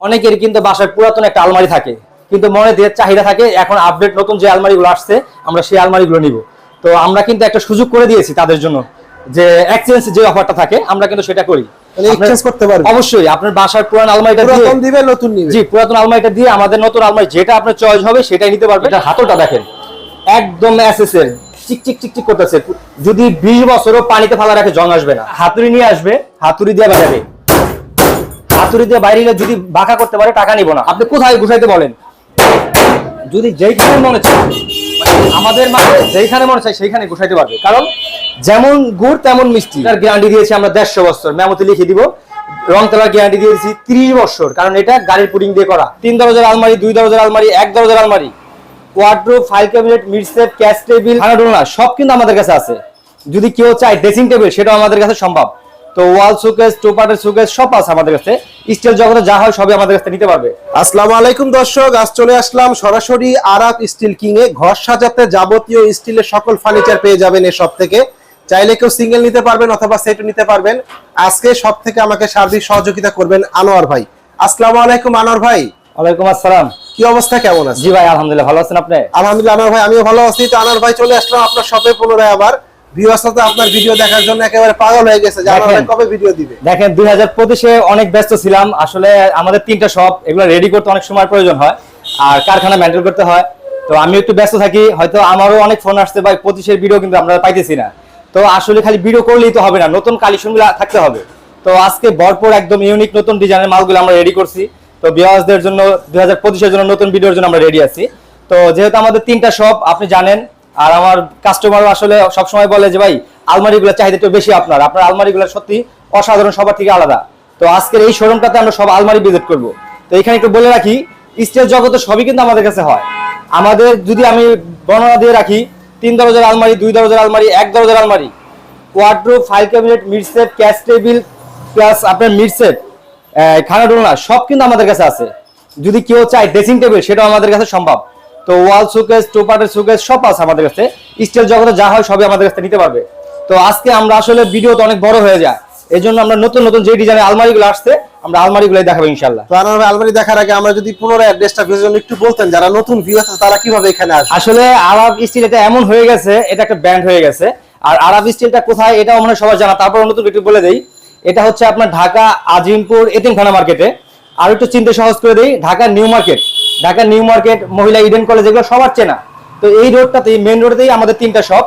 অনেকের কিন্তু বাসায় পুরাতন একটা আলমারি থাকে কিন্তু মনে দিয়ে চাহিদা থাকে এখন আপডেট নতুন যে আলমারিগুলো আসছে আমরা সেই আলমারিগুলো নিব। তো আমরা কিন্তু একটা সুযোগ করে দিয়েছি তাদের জন্য যে এক্সচেঞ্জ যে অফারটা থাকে আমরা কিন্তু সেটা করি। মানে করতে? অবশ্যই আপনার বাসার পুরান আলমারিটা দিয়ে পুরাতন দিবে নতুন নিবে। জি পুরাতন আলমারিটা দিয়ে আমাদের নতুন আলমারি যেটা আপনার চয়েস হবে সেটাই নিতে পারবে এটা হাতলটা দেখেন। একদম এসএসএল চিক চিক চিক চিক করতেছে। যদি বিশ বছরও পানিতে ফালা রাখে জং আসবে না। হাতুড়ি নিয়ে আসবে হাতুড়ি দিয়ে বাজাবে। হাতুড়ি দিয়ে বাইরে নিলে যদি বাঁকা করতে পারে, টাকা নিব না। আপনি কোথায় গুছাইতে বলেন? যদি যেইখানে মনে চায় মানে আমাদের মাঝে যেইখানে মনে চায় সেইখানে গুছাইতে পারবে। কারণ যেমন গুড়, তেমন মিষ্টি। তার গ্যারান্টি দিয়েছি আমরা দেড়শো বছর। মেমোতে লিখে দিব। রং তেলার গ্যারান্টি দিয়েছি ত্রিশ বছর। কারণ এটা গাড়ির পুডিং দিয়ে করা। তিন দরজার আলমারি, দুই দরজার আলমারি, এক দরজার আলমারি। Wardrobe file cabinet mid set cash table সব কিন্তু আমাদের কাছে আছে। যদি কেউ চায় ড্রেসিং টেবিল সেটাও আমাদের কাছে সম্ভব। তো ওয়াল শোকেস টোপাটের শোকেস সব আছে আমাদের কাছে। স্টিল জগতে যা হয় সবই আমাদের কাছে নিতে পারবে। আসসালামু আলাইকুম দর্শক আজ চলে আসলাম সরাসরি আরাক স্টিল কিং এ। ঘর সাজাতে যাবতীয় স্টিলের সকল ফার্নিচার পেয়ে যাবেন এই সব থেকে চাইলে কেউ সিঙ্গেল নিতে পারবেন অথবা সেট নিতে পারবেন। আজকে সব থেকে আমাকে সার্বিক সহযোগিতা করবেন আনোয়ার ভাই। আসসালামু আলাইকুম আনোয়ার ভাই। ওয়ালাইকুম আসসালাম। কি অবস্থা কেমন আছে জি ভাই আলহামদুলিল্লাহ ভালো আছেন আপনি? আলহামদুলিল্লাহ আনোয়ার ভাই আমিও ভালো আছি। তো আনোয়ার ভাই চলে আসলাম আপনার শপে পুনরায় আবার। ভিউয়ার্সরা আপনার ভিডিও দেখার জন্য একেবারে পাগল হয়ে গেছে যে আনোয়ার কবে ভিডিও দিবে? দেখেন দুই হাজার অনেক ব্যস্ত ছিলাম। আসলে আমাদের তিনটা শপ এগুলো রেডি করতে অনেক সময় প্রয়োজন হয় আর কারখানা মেনটেন করতে হয়। তো আমি একটু ব্যস্ত থাকি হয়তো আমারও অনেক ফোন আসছে ভাই পঁচিশের ভিডিও কিন্তু আমরা পাইতেছি না। তো আসলে খালি ভিডিও করলেই তো হবে না নতুন কালেকশনগুলো থাকতে হবে। তো আজকে ভরপুর একদম ইউনিক নতুন ডিজাইনের মালগুলো আমরা রেডি করছি। তো বিয়াসদের জন্য দুই হাজার জন্য নতুন ভিডিওর জন্য আমরা রেডি আছি। তো যেহেতু আমাদের তিনটা শপ আপনি জানেন আর আমার কাস্টমার আসলে সবসময় বলে যে, ভাই আলমারিগুলো চাহিদা একটু বেশি আপনার। আপনার আলমারিগুলো সত্যি অসাধারণ, সবার থেকে আলাদা। তো আজকের এই শোরুমটাতে আমরা সব আলমারি ভিজিট করব। তো এখানে একটু বলে রাখি, স্টেজ জগতে সবই কিন্তু আমাদের কাছে হয়। আমাদের যদি আমি বর্ণনা দিয়ে রাখি, তিন দরজার আলমারি, দুই দরজার আলমারি, এক দরজার আলমারি। Wardrobe file cabinet mid set cash table plus আপনার মিড সেট খানা ডোলনা সব কিন্তু আমাদের কাছে আছে। যদি কেউ চায় ড্রেসিং টেবিল সেটাও আমাদের কাছে সম্ভব। তো ওয়াল শোকেস টোপাটের শোকেস সব আছে আমাদের কাছে। স্টিল জগতে যা হয় সবই আমাদের কাছে নিতে পারবে। তো আজকে আমরা আসলে ভিডিও তো অনেক বড় হয়ে যায়। এই জন্য আমরা নতুন নতুন যে ডিজাইনের আলমারিগুলো আসছে আমরা আলমারিগুলোই দেখাবো ইনশাল্লাহ তো আনোয়ার আলমারি দেখার আগে আমরা যদি পুনরায় অ্যাড্রেসটা ভিউয়ার্স জন্য একটু বলতেন যারা নতুন ভিউ আছে তারা কীভাবে এখানে আসবে? আসলে আরব স্টিল এটা এমন হয়ে গেছে এটা একটা ব্র্যান্ড হয়ে গেছে। আর আরব স্টিলটা কোথায় এটাও মনে হয় সবাই জানা। তারপর নতুন একটু বলে দেই। এটা হচ্ছে আপনার ঢাকা আজিমপুর এতিমখানা মার্কেটে আর একটু চিন্তা সহজ করে দেই Dhaka new market. Dhaka, new market, মহিলা ইডেন কলেজ, এগুলো সবার চেনা তো এই রোডটাতেই মেন রোডেতেই আমাদের তিনটা শপ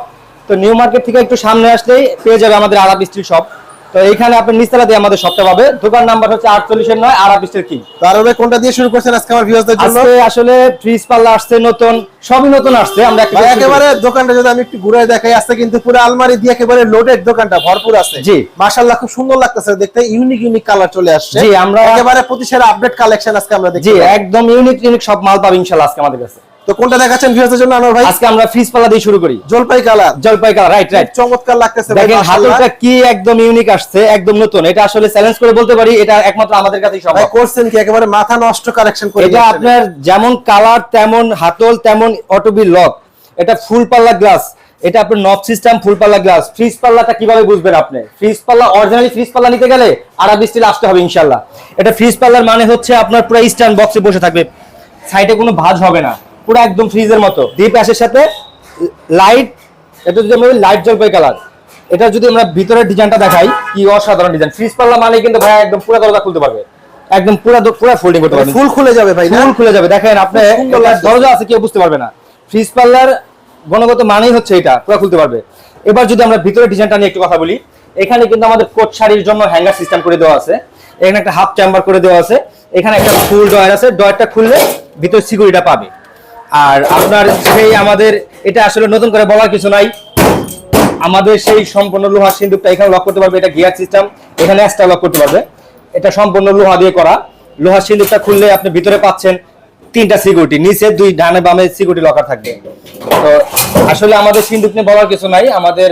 তো নিউ মার্কেট থেকে একটু সামনে আসলেই পেয়ে যাবে আমাদের আরব স্টিল শপ তো এইখানে আপনি নিচতলা দিয়ে আমাদের শপটা পাবে। দোকান নাম্বার হচ্ছে আটচল্লিশের নয় আরব স্টিল কিং। তো আনোয়ার ভাই কোনটা দিয়ে শুরু করছেন আজকে আমার ভিউয়ার্সদের জন্য? আজকে আসলে ফ্রিজ পাল্লা আসছে নতুন সবই নতুন আসছে আমরা। একেবারে দোকানটা যদি আমি একটু ঘুরে দেখাই আজকে কিন্তু পুরো আলমারি দিয়ে একেবারে লোডেড দোকানটা ভরপুর আছে। জি। মাশাআল্লাহ খুব সুন্দর লাগতেছে দেখতে ইউনিক ইউনিক কালার চলে আসছে। জি, আমরা- একেবারে পঁচিশের আপডেট কালেকশন আজকে আমরা দেখছি জি একদম ইউনিক ইউনিক সব মাল পাবে ইনশাআল্লাহ আজকে আমাদের কাছে। তো কোনটা দেখাচ্ছেন জন্য আনোয়ার ভাই? আজকে আমরা ফ্রিজ পাল্লা দিয়ে শুরু করি। জলপাই কালার। জলপাই কালার রাইট রাইট চমৎকার লাগতেছে ভাই, দেখেন হাতলটা কি একদম ইউনিক আসছে একদম নতুন। এটা আসলে চ্যালেঞ্জ করে বলতে পারি এটা একমাত্র আমাদের কাছেই ভাই করছেন কি? একেবারে মাথা নষ্ট কালেকশন করে এটা আপনার যেমন কালার তেমন হাতল তেমন অটোবি লক এটা ফুল পাল্লা গ্লাস এটা আপনার নব সিস্টেম ফুল পাল্লা গ্লাস ফ্রিজ পাল্লাটা কীভাবে বুঝবেন আপনি? ফ্রিজ পাল্লা অরিজিনালি ফ্রিজ পাল্লা নিতে গেলে আরবি স্টিল আসতে হবে ইনশাল্লাহ এটা ফ্রিজ পাল্লার মানে হচ্ছে আপনার পুরো স্ট্যান্ড বক্সে বসে থাকবে। সাইডে কোনো ভাঁজ হবে না। পুরো একদম ফ্রিজের মতো। ডিপ অ্যাশের সাথে লাইট এটা যদি আমরা লাইট জলপাই কালার এটা যদি আমরা ভিতরের ডিজাইনটা দেখাই কি অসাধারণ ডিজাইন ফ্রিজ পাল্লা মানে কিন্তু ভাই একদম পুরো দরজা খুলতে পারবে। একদম পুরো পুরো ফোল্ডিং করতে পারবেন ফুল খুলে যাবে ভাই ফুল খুলে যাবে। দেখেন আপনি সুন্দর দরজা আছে কেউ বুঝতে পারবে না। ফ্রিজ পাল্লার গুণগত মানেই হচ্ছে এটা পুরো খুলতে পারবে। এবার যদি আমরা ভিতরে ডিজাইনটা নিয়ে একটু কথা বলি এখানে কিন্তু আমাদের কোট শাড়ির জন্য হ্যাঙ্গার সিস্টেম করে দেওয়া আছে। এখানে একটা হাফ চেম্বার করে দেওয়া আছে। এখানে একটা ফুল ডয়ার আছে। ডয়ারটা খুললে ভিতর সিকিউরিটা পাবে। আর আপনার সেই আমাদের, এটা আসলে নতুন করে বলার কিছু নাই। আমাদের সেই সম্পূর্ণ লোহার সিন্দুকটা এখানে লক করতে পারবে, এটা গিয়ার সিস্টেম এখানে এক্সট্রা লক করতে পারবে। এটা সম্পূর্ণ লোহা দিয়ে করা। লোহার সিন্দুকটা খুললে আপনি ভিতরে পাচ্ছেন তিনটা সিকিউরিটি নিচে দুই, ডানে বামে সিকিউরিটি লকার থাকবে। তো আসলে আমাদের সিন্দুক নিয়ে বলার কিছু নাই, আমাদের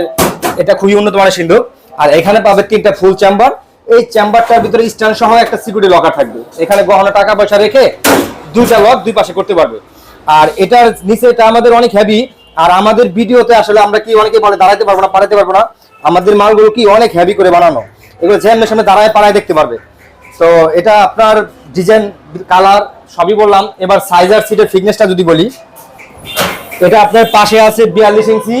এটা খুবই উন্নত মানের সিন্দুক। আর এখানে পাবে তিনটা ফুল চেম্বার এই চেম্বারটার ভিতরে স্ট্যান্ড সহ একটা সিকিউরিটি লকার থাকবে। এখানে গহনা টাকা পয়সা রেখে দুইটা লক দুই পাশে করতে পারবে। আর এটার নিচে, এটা আমাদের অনেক হেভি আর আমাদের ভিডিওতে আসলে আমরা কি অনেকে বলে দাঁড়াতে পারব না পারাতে পারব না। আমাদের মালগুলো কি অনেক হেভি করে বানানো। এগুলো জ্যামের সামনে দাঁড়ায় পাড়ায় দেখতে পারবে। তো এটা আপনার ডিজাইন কালার সবই বললাম। এবার সাইজ আর সিটের ফিটনেসটা যদি বলি, এটা আপনার পাশে আছে বিয়াল্লিশ ইঞ্চি,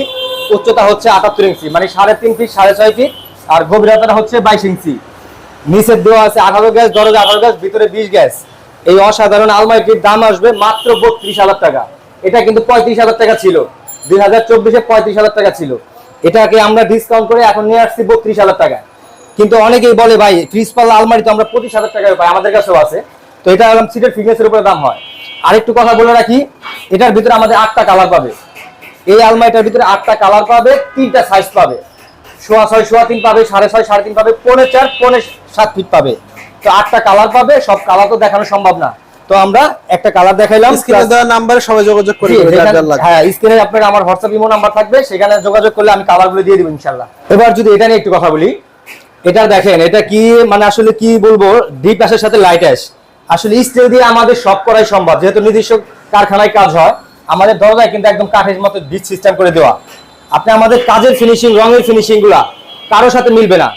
উচ্চতা হচ্ছে আটাত্তর ইঞ্চি মানে সাড়ে তিন ফিট সাড়ে ছয় ফিট আর গভীরতাটা হচ্ছে বাইশ ইঞ্চি। নিচের দেওয়া আছে আঠারো গ্যাস, দরজা আঠারো গ্যাস, ভিতরে বিশ গ্যাস। এই অসাধারণ আলমারিটির দাম আসবে মাত্র বত্রিশ হাজার টাকা। এটা কিন্তু পঁয়ত্রিশ হাজার টাকা ছিল। দুই হাজার চব্বিশে পঁয়ত্রিশ হাজার টাকা ছিল। এটাকে আমরা ডিসকাউন্ট করে এখন নিয়ে আসছি বত্রিশ হাজার টাকা। কিন্তু অনেকেই বলে, ভাই ফ্রিজ আলমারি তো আমরা পঁচিশ হাজার টাকায় পাই, আমাদের কাছেও আছে। তো এটা হলাম সিটের ফিটনেসের উপরে দাম হয়। আরেকটু কথা বলে রাখি, এটার ভিতরে আমাদের আটটা কালার পাবে। এই আলমারিটার ভিতরে আটটা কালার পাবে, তিনটা সাইজ পাবে। সোয়া ছয়, সোয়া তিন পাবে, সাড়ে ছয়, সাড়ে তিন পাবে, পৌনে চার, পৌনে সাত ফিট পাবে। তো আটটা কালার পাবে সব কালার তো দেখানো সম্ভব না। তো আমরা একটা কালার দেখাইলাম স্ক্রিনে দেওয়া নাম্বারে সবাই যোগাযোগ করে। হ্যাঁ স্ক্রিনে আপনার আমার হোয়াটসঅ্যাপ ইমো নাম্বার থাকবে সেখানে যোগাযোগ করলে আমি কালারগুলো দিয়ে দিব ইনশাল্লাহ এবার যদি এটা নিয়ে একটু কথা বলি এটা দেখেন এটা কি মানে আসলে কি বলব ডিপ অ্যাশের সাথে লাইট অ্যাশ আসলে স্টিল দিয়ে আমাদের সব করাই সম্ভব যেহেতু নিজস্ব কারখানায় কাজ হয় আমাদের দরজায় কিন্তু একদম কাঠের মতো ডিপ সিস্টেম করে দেওয়া। আপনি আমাদের কাজের ফিনিশিং রঙের ফিনিশিংগুলা কারোর সাথে মিলবে না।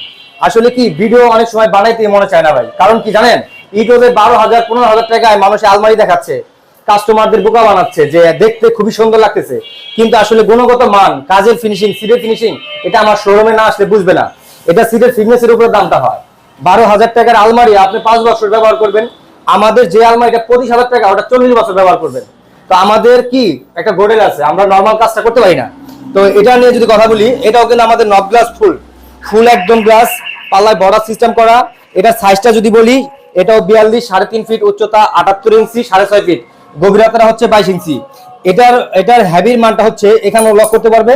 আসলে কি ভিডিও অনেক সময় বানাইতে মনে চায় না ভাই। কারণ কি জানেন ইউটিউবে বারো হাজার পনেরো হাজার টাকায় মানুষ আলমারি দেখাচ্ছে কাস্টমারদের বোকা বানাচ্ছে, যে দেখতে খুবই সুন্দর লাগতেছে। কিন্তু আসলে গুণগত মান, কাজের ফিনিশিং সিটের ফিনিশিং এটা আমার শোরুমে না আসলে বুঝবে না। এটা সিটের ফিটনেসের উপরে দামটা হয়। বারো হাজার টাকার আলমারি আপনি পাঁচ বছর ব্যবহার করবেন, আমাদের যে আলমারিটা পঁচিশ হাজার টাকা, ওটা চল্লিশ বছর ব্যবহার করবেন। তো আমাদের কি, একটা গোডেল আছে, আমরা নর্মাল কাজটা করতে পারি না। তো এটা নিয়ে যদি কথা বলি, এটাও কিন্তু আমাদের নব গ্লাস ফুল। ফুল একদম গ্লাস পাল্লায় বর্ডার সিস্টেম করা। এটা সাইজটা যদি বলি, এটাও বিয়াল্লিশ, সাড়ে তিন ফিট উচ্চতা, আটাত্তর ইঞ্চি সাড়ে ছয় ফিট গভীরতাটা হচ্ছে বাইশ ইঞ্চি এটার এটার হ্যাভির মানটা হচ্ছে এখানেও লক করতে পারবে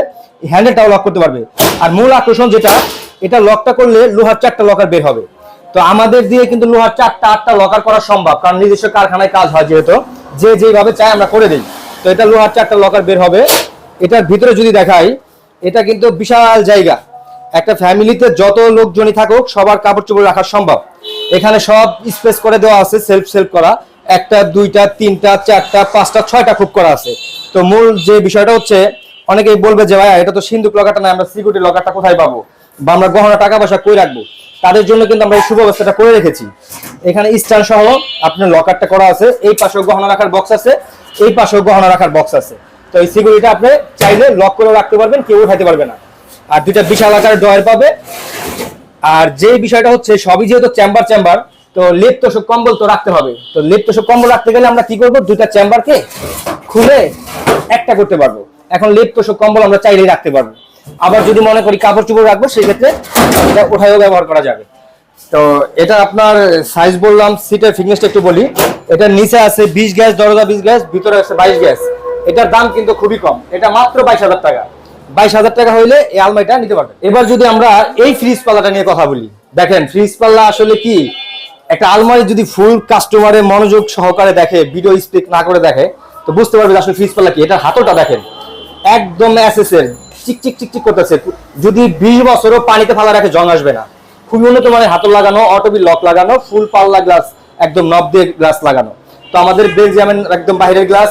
হ্যান্ডেলটাও লক করতে পারবে। আর মূল আকর্ষণ যেটা, এটা লকটা করলে লোহার চারটা লকার বের হবে। তো আমাদের দিয়ে কিন্তু লোহার চারটা, আটটা লকার করা সম্ভব, কারণ নিজস্ব কারখানায় কাজ হয় যেহেতু। যে যেভাবে চায় আমরা করে দিই। তো এটা লোহার চারটা লকার বের হবে। এটার ভিতরে যদি দেখাই, এটা কিন্তু বিশাল জায়গা। একটা ফ্যামিলিতে যত লোকজনই থাকুক, সবার কাপড় চোপড় রাখা সম্ভব। এখানে সব স্পেস করে দেওয়া আছে সেলফ সেলফ করা। একটা, দুইটা, তিনটা, চারটা, পাঁচটা, ছয়টা খুব করা আছে। তো মূল যে বিষয়টা হচ্ছে, অনেকেই বলবে যে, ভাইয়া, এটা তো সিন্ধুক লকারটা না, আমরা সিকিউরিটি লকারটা কোথায় পাবো? বা আমরা গহনা, টাকা পয়সা কই রাখব? তাদের জন্য কিন্তু আমরা এই সুব্যবস্থাটা করে রেখেছি। এখানে স্ট্যান্ড সহ আপনার লকারটা করা আছে। এই পাশেও গহনা রাখার বক্স আছে, এই পাশেও গহনা রাখার বক্স আছে। তো এই সিকিউরিটি আপনি চাইলে লক করে রাখতে পারবেন, কেউ উঠাইতে পারবে না। আর দুইটা বিশাল আকারের ডয়ার পাবে। আর যে বিষয়টা হচ্ছে, সবই যেহেতু চেম্বার চেম্বার তো লেপ তোষক কম্বল তো রাখতে হবে। তো লেপ তোষক কম্বল রাখতে গেলে আমরা কি করব? দুইটা চেম্বারকে খুলে একটা করতে পারব। এখন লেপ তোষক কম্বল আমরা চাইলেই রাখতে পারব। আবার যদি মনে করি কাপড় চোপড় রাখব সেই ক্ষেত্রে এটা উঠায়ও ব্যবহার করা যাবে। তো এটা আপনার সাইজ বললাম সিটের ফিটনেসটা একটু বলি। এটা নিচে আছে বিশ গ্যাস, দরজা বিশ গ্যাস, ভিতরে আছে বাইশ গ্যাস। এটার দাম কিন্তু খুবই কম। এটা মাত্র বাইশ হাজার টাকা। বাইশ হাজার টাকা হইলে এই আলমারিটা নিতে পারবেন। এবার যদি আমরা এই ফ্রিজ পাল্লাটা নিয়ে কথা বলি, দেখেন ফ্রিজ পাল্লা আসলে কি? একটা আলমারি যদি ফুল কাস্টমারের মনোযোগ সহকারে দেখে ভিডিও স্পিক না করে দেখে, তো বুঝতে পারবে আসলে ফ্রিজ পাল্লা কি? এটা হাতলটা দেখেন, একদম এসএসএল চিক চিক চিক চিক করতেছে। যদি বিশ বছরও পানিতে ফালা রাখে জং আসবে না। খুবই উন্নত মানের হাতল লাগানো অটোবি লক লাগানো ফুল পাল্লা গ্লাস একদম নব দিয়ে গ্লাস লাগানো। তো আমাদের বেলজিয়ামের একদম বাইরের গ্লাস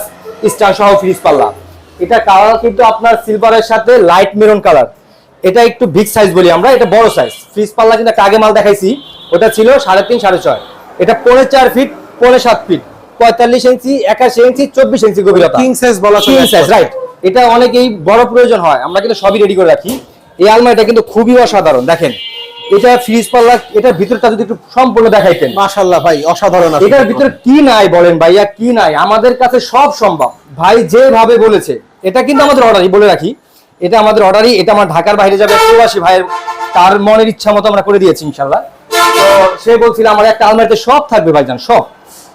স্টার সহ ফ্রিজ পাল্লা। এটা কালার কিন্তু আপনার সিলভারের সাথে লাইট মেরুন কালার এটা একটু বিগ সাইজ বলি আমরা এটা বড় সাইজ ফ্রিজ পাল্লা কিন্তু আগে মাল দেখাইছি ওটা ছিল সাড়ে তিন সাড়ে ছয়। এটা পৌনে চার ফিট পৌনে সাত ফিট পঁয়তাল্লিশ ইঞ্চি একাশি ইঞ্চি চব্বিশ ইঞ্চি গভীরতা। কিং সাইজ বলা কিং সাইজ রাইট এটা অনেকেই বড় প্রয়োজন হয় আমরা কিন্তু সবই রেডি করে রাখি। এই আলমারিটা কিন্তু খুবই অসাধারণ দেখেন। এটা ফ্রিজ পাল্লা এটার ভিতরটা যদি একটু সম্পূর্ণ দেখাইতেন। মাশাআল্লাহ ভাই অসাধারণ এটার ভিতরে কি নাই বলেন ভাইয়া কি নাই? আমাদের কাছে সব সম্ভব। ভাই যেভাবে বলেছে এটা কিন্তু আমাদের অর্ডারই বলে রাখি। এটা আমাদের অর্ডারই এটা আমার ঢাকার বাইরে যাবে প্রবাসী ভাইয়ের তার মনের ইচ্ছা মতো আমরা করে দিয়েছি ইনশাল্লাহ তো সে বলছিল আমার একটা আলমারিতে সব থাকবে ভাইজান সব।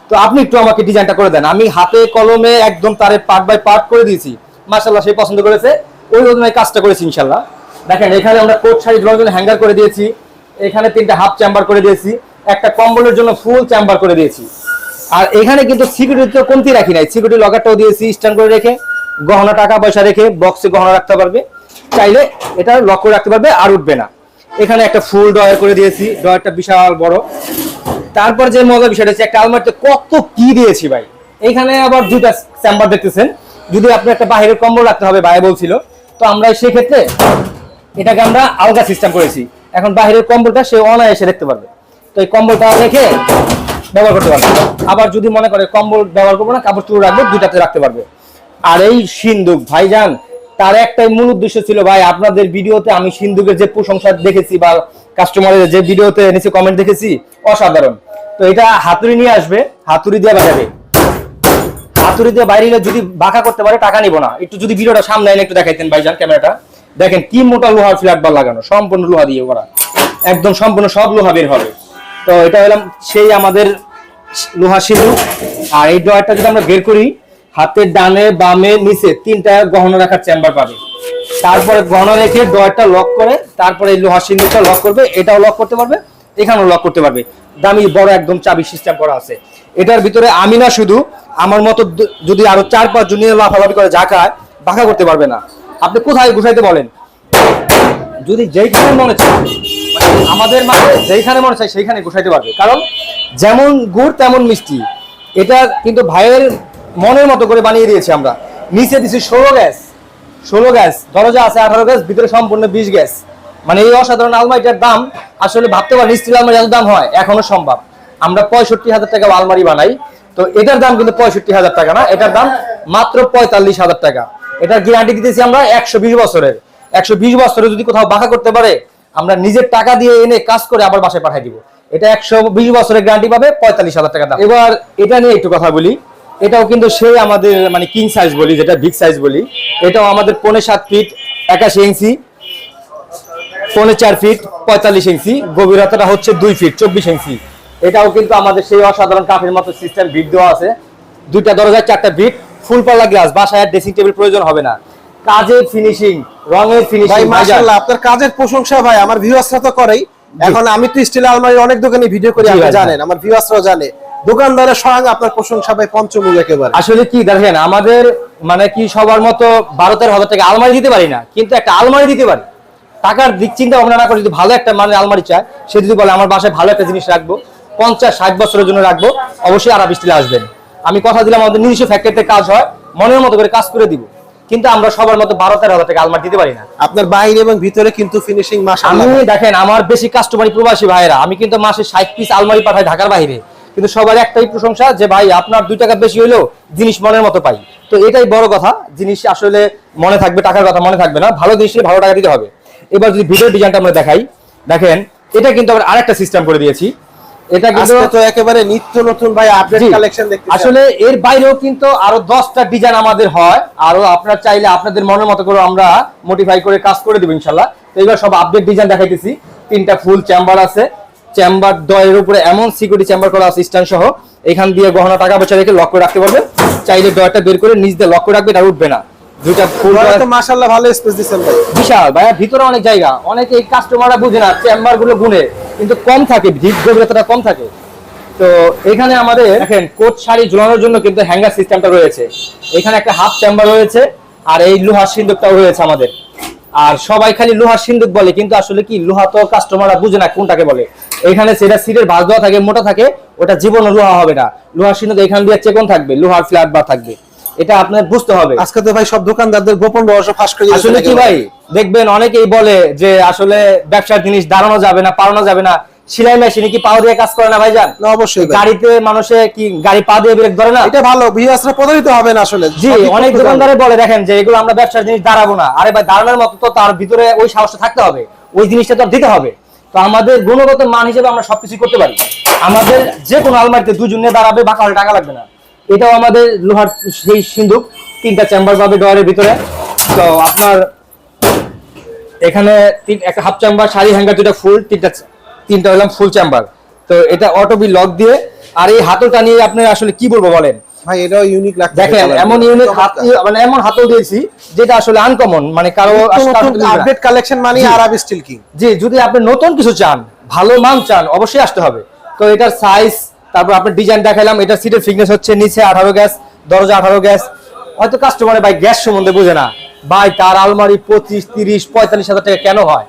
তো আপনি একটু আমাকে ডিজাইনটা করে দেন। আমি হাতে কলমে একদম তারে পার্ট বাই পার্ট করে দিয়েছি। মাশাল্লাহ সে পছন্দ করেছে। ওই অনুযায়ী কাজটা করেছি ইনশাল্লাহ দেখেন, এখানে আমরা কোট শাড়ি ধরার জন্য হ্যাঙ্গার করে দিয়েছি। এখানে তিনটা হাফ চেম্বার করে দিয়েছি। একটা কম্বলের জন্য ফুল চেম্বার করে দিয়েছি। আর এখানে কিন্তু সিকিউরিটি তো কমতি রাখি নাই। সিকিউরিটি লকারটাও দিয়েছি স্ট্যান্ড করে রেখে, গহনা টাকা পয়সা রেখে বক্সে গহনা রাখতে পারবে। চাইলে এটা লক করে রাখতে পারবে আর উঠবে না। এখানে একটা ফুল ডয়ার করে দিয়েছি। ডয়ারটা বিশাল বড়। তারপর যে মজা বিষয়টা হচ্ছে, একটা আলমারিতে কত কি দিয়েছি ভাই? এখানে আবার দুইটা চেম্বার দেখতেছেন। যদি আপনি একটা বাইরের কম্বল রাখতে হবে, ভাই বলছিল। তো আমরা সেক্ষেত্রে এটাকে আমরা আলগা সিস্টেম করেছি। এখন বাইরের কম্বলটা সে অনায়াসে দেখতে পারবে। তো এই কম্বলটা রেখে ব্যবহার করতে পারবে। আবার যদি মনে করে কম্বল ব্যবহার করব না, কাপড় চুপড় রাখব, দুইটাতে রাখতে পারবে। আর এই সিন্ধুক, ভাইজান, তার একটাই মূল উদ্দেশ্য ছিল, ভাই, আপনাদের ভিডিওতে আমি সিন্ধুকের যে প্রশংসা দেখেছি বা কাস্টমারের যে ভিডিওতে নিচে কমেন্ট দেখেছি, অসাধারণ। তো এটা হাতুড়ি নিয়ে আসবে, হাতুড়ি দিয়ে বাজাবে। হাতুড়ি দিয়ে বাইরে যদি বাঁকা করতে পারে, টাকা নিব না। একটু যদি ভিডিওটা সামনে এনে একটু দেখাইতেন ভাইজান, ক্যামেরাটা। দেখেন কি মোটা লোহার ফ্ল্যাট বার লাগানো, সম্পূর্ণ লোহা দিয়ে করা। একদম সম্পূর্ণ সব লোহা বের হবে। তো এটা হলাম সেই আমাদের লোহা সিঁদুর আর এই ড্রয়ারটা যদি আমরা বের করি, হাতের ডানে, বামে, নিচে তিনটা গহনা রাখার চেম্বার পাবে। তারপরে গহনা রেখে ড্রয়ারটা লক করে, তারপরে এই লোহা সিঁদুরটা লক করবে, এটাও লক করতে পারবে, এখানেও লক করতে পারবে। দামি বড় একদম চাবি সিস্টেম করা আছে। এটার ভিতরে আমি না শুধু, আমার মতো যদি আরও চার পাঁচ জন নিয়ে লাফালাফি করে জাকায় বাঁকা করতে পারবে না। আপনি কোথায় ঘুষাইতে বলেন? যদি যেইখানে মনে চায় মানে আমাদের মাঝে যেইখানে মনে চায় সেইখানে ঘুষাইতে পারবে। কারণ যেমন গুড় তেমন মিষ্টি। এটা কিন্তু ভাইয়ের মনের মতো করে বানিয়ে দিয়েছি আমরা। নিচে দিছি ষোলো গ্যাস। ষোলো গ্যাস। দরজা আছে আঠারো গ্যাস, ভিতরে সম্পূর্ণ বিশ গ্যাস। মানে এই অসাধারণ আলমারিটার দাম আসলে ভাবতে পারি স্টিল আলমারি এত দাম হয়, এখনও সম্ভব। আমরা পঁয়ষট্টি হাজার টাকা আলমারি বানাই। তো এটার দাম কিন্তু পঁয়ষট্টি হাজার টাকা না, এটার দাম মাত্র পঁয়তাল্লিশ হাজার টাকা। এটার গ্যারান্টি দিতেছি আমরা একশো বিশ বছরের। একশো বিশ বছরে যদি কোথাও বাঁকা করতে পারে, আমরা নিজের টাকা দিয়ে এনে কাজ করে আবার বাসায় পাঠিয়ে দিব। এটা একশো বিশ বছরের গ্যারান্টি পাবে, পঁয়তাল্লিশ হাজার টাকা দাম। এবার এটা নিয়ে একটু কথা বলি। এটাও কিন্তু সেই আমাদের মানে কিং সাইজ বলি, যেটা বিগ সাইজ বলি। এটাও আমাদের পৌনে সাত ফিট একাশি ইঞ্চি, পৌনে চার ফিট পঁয়তাল্লিশ ইঞ্চি গভীরতাটা হচ্ছে দুই ফিট চব্বিশ ইঞ্চি। এটাও কিন্তু আমাদের সেই অসাধারণ কাঠের মতো সিস্টেম বিট দেওয়া আছে। দুইটা দরজায় চারটা বিট ফুল পাল্লা গ্লাস বাসায় ড্রেসিং টেবিল প্রয়োজন হবে না। কাজের ফিনিশিং রঙের ভাই ফিনিশিং মাশাআল্লাহ আপনার কাজের প্রশংসা ভাই আমার ভিউয়ার্সরা তো করেই। এখন আমি তো স্টিল আলমারি অনেক দোকানে ভিডিও করি আপনি জানেন আমার ভিউয়ার্সরাও জানে। দোকানদারের স্বয়ং আপনার প্রশংসা ভাই পঞ্চমুখ একেবারে। আসলে কি দেখেন আমাদের মানে কি সবার মতো বারো তেরো হাজার টাকা আলমারি দিতে পারি না কিন্তু একটা আলমারি দিতে পারি। টাকার দিক চিন্তা ভাবনা না করে যদি ভালো একটা মানে আলমারি চায় সে যদি বলে আমার বাসায় ভালো একটা জিনিস রাখব পঞ্চাশ ষাট বছরের জন্য রাখব অবশ্যই আরব স্টিলে আসবেন। আমি কথা দিলাম আমাদের নিজস্ব ফ্যাক্টরিতে কাজ হয় মনের মতো করে কাজ করে দিব। কিন্তু আমরা সবার মতো বারো তেরো হাজার টাকা আলমারি দিতে পারি না। আপনার বাইরে এবং ভিতরে কিন্তু ফিনিশিং মাস আমি দেখেন আমার বেশি কাস্টমারি প্রবাসী ভাইরা আমি কিন্তু মাসে ষাট পিস আলমারি পাঠাই ঢাকার বাইরে। কিন্তু সবার একটাই প্রশংসা যে ভাই আপনার দুই টাকা বেশি হইলেও জিনিস মনের মতো পাই। তো এটাই বড় কথা জিনিস আসলে মনে থাকবে টাকার কথা মনে থাকবে না ভালো জিনিস ভালো টাকা দিতে হবে। এবার যদি ভিডিও ডিজাইনটা আমরা দেখাই দেখেন এটা কিন্তু আবার আরেকটা সিস্টেম করে দিয়েছি। এটা কিন্তু তো একেবারে নিত্য নতুন ভাই আপডেট কালেকশন দেখতে আসলে এর বাইরেও কিন্তু আরও দশটা ডিজাইন আমাদের হয় আরও আপনার চাইলে আপনাদের মনের মতো করে আমরা মডিফাই করে কাজ করে দেবো ইনশাল্লাহ। তো এবার সব আপডেট ডিজাইন দেখাইতেছি। তিনটা ফুল চেম্বার আছে। চেম্বার দয়ের উপরে এমন সিকিউরিটি চেম্বার করা আছে স্ট্যান্ড সহ। এখান দিয়ে গহনা টাকা পয়সা রেখে লক করে রাখতে পারবেন। চাইলে ডয়ারটা বের করে নিচ দিয়ে লক করে রাখবে এটা উঠবে না। দুইটা ফুল ঘরে তো মাশাআল্লাহ ভালো স্পেস দিছেন ভাই। বিশাল ভাইয়া ভিতরে অনেক জায়গা। অনেকে কাস্টমাররা বুঝে না চেম্বারগুলো গুনে। কিন্তু কম থাকে ভিত গভীরতাটা কম থাকে। তো এখানে আমাদের দেখেন কোট শাড়ি ঝুলানোর জন্য কিন্তু হ্যাঙ্গার সিস্টেমটা রয়েছে। এখানে একটা হাফ চেম্বার রয়েছে আর এই লোহার সিন্দুকটাও রয়েছে আমাদের। আর সবাই খালি লোহার সিন্দুক বলে কিন্তু আসলে কি লোহা তো কাস্টমাররা বুঝে না কোনটাকে বলে। এখানে সেটা সিটের ভাঁজ দেওয়া থাকে মোটা থাকে ওটা জীবন লোহা হবে না। লোহার সিন্দুক এখান দিয়ে চেকন থাকবে লোহার ফ্ল্যাট বার থাকবে। এটা আপনার বুঝতে হবে। আজকে তো ভাই সব দোকানদারদের গোপন রহস্য ফাঁস করে আসলে কি ভাই? দেখবেন অনেকেই বলে যে আসলে ব্যবসার জিনিস দাঁড়ানো যাবে না পালানো যাবে না। সেলাই মেশিনে কি পা দিয়ে কাজ করে না ভাইজান? না অবশ্যই গাড়িতে মানুষে কি গাড়ি পা দিয়ে ব্রেক ধরে না? এটা ভালো ভিউয়ার্সরা প্রতারিত হবে না আসলে। জি অনেক দোকানদারে বলে দেখেন যে এগুলো আমরা ব্যবসার জিনিস দাঁড়াবো না। আরে ভাই দাঁড়ানোর মতো তো তার ভিতরে ওই সাহসটা থাকতে হবে। ওই জিনিসটা তো দিতে হবে। তো আমাদের গুণগত মান হিসেবে আমরা সবকিছু করতে পারি। আমাদের যে কোনো আলমারিতে দুজনে দাঁড়াবে বাঁকা টাকা লাগবে না। এটাও আমাদের লোহার সেই সিন্ধুক তিনটা চেম্বার পাবে ডয়ারের ভিতরে। তো আপনার এখানে তিন- একটা হাফ চেম্বার শাড়ি হ্যাঙ্গার দুটা ফুল তিনটা তিনটা হলাম ফুল চেম্বার তো এটা অটোবি লক দিয়ে আর এই হাতলটা নিয়ে আপনি আসলে কি বলব বলেন? ভাই এটাও ইউনিক লাগছে। দেখেন এমন ইউনিক হাত মানে এমন হাতল দিয়েছি যেটা আসলে আনকমন মানে কারও আপডেট কালেকশন মানে জি। আরব স্টিল কিং জি যদি আপনি নতুন কিছু চান ভালো মান চান অবশ্যই আসতে হবে। তো এটার সাইজ তারপর আপনার ডিজাইন দেখালাম এটা সিটের ফিটনেস হচ্ছে নিচে আঠারো গ্যাস দরজা আঠারো গ্যাস হয়তো কাস্টমারে ভাই গ্যাস সম্বন্ধে বুঝে না। ভাই, তার আলমারি পঁচিশ, তিরিশ, পঁয়তাল্লিশ হাজার টাকা কেন হয়?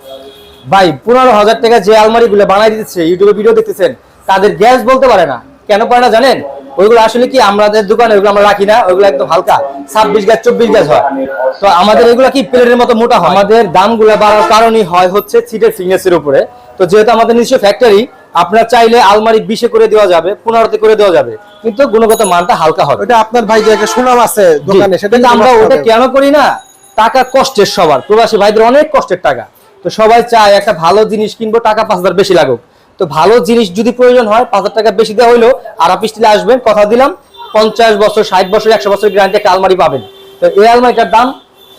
ভাই, পনেরো হাজার টাকা যে আলমারি গুলো বানাই দিচ্ছে ইউটিউবে ভিডিও দেখতেছেন, তাদের গ্যাস বলতে পারে না। কেন পারে না জানেন? ওইগুলো আসলে কি আমাদের দোকানে ওইগুলো আমরা রাখি না, ওইগুলো একদম হালকা, ছাব্বিশ গ্যাস চব্বিশ গ্যাস হয়। তো আমাদের এগুলো কি প্লেটের মতো মোটা হয়? আমাদের দামগুলো বাড়ার কারণই হয় হচ্ছে সিটের ফিটনেসের উপরে। তো যেহেতু আমাদের নিজস্ব ফ্যাক্টরি আপনার চাইলে আলমারি বিশে করে দেওয়া যাবে পনেরোতে করে দেওয়া যাবে কিন্তু গুণগত মানটা হালকা হবে। ওটা আপনার ভাই যে একটা সুনাম আছে দোকানে সেটা আমরা ওটা কেন করি না? টাকা কষ্টের সবার প্রবাসী ভাইদের অনেক কষ্টের টাকা। তো সবাই চায় একটা ভালো জিনিস কিনবো টাকা পাঁচ হাজার বেশি লাগুক। তো ভালো জিনিস যদি প্রয়োজন হয় পাঁচ হাজার টাকা বেশি দেওয়া হইল আর আপনি স্টিলে আসবেন কথা দিলাম পঞ্চাশ বছর ষাট বছর একশো বছর গ্যারান্টি একটা আলমারি পাবেন। তো এই আলমারিটার দাম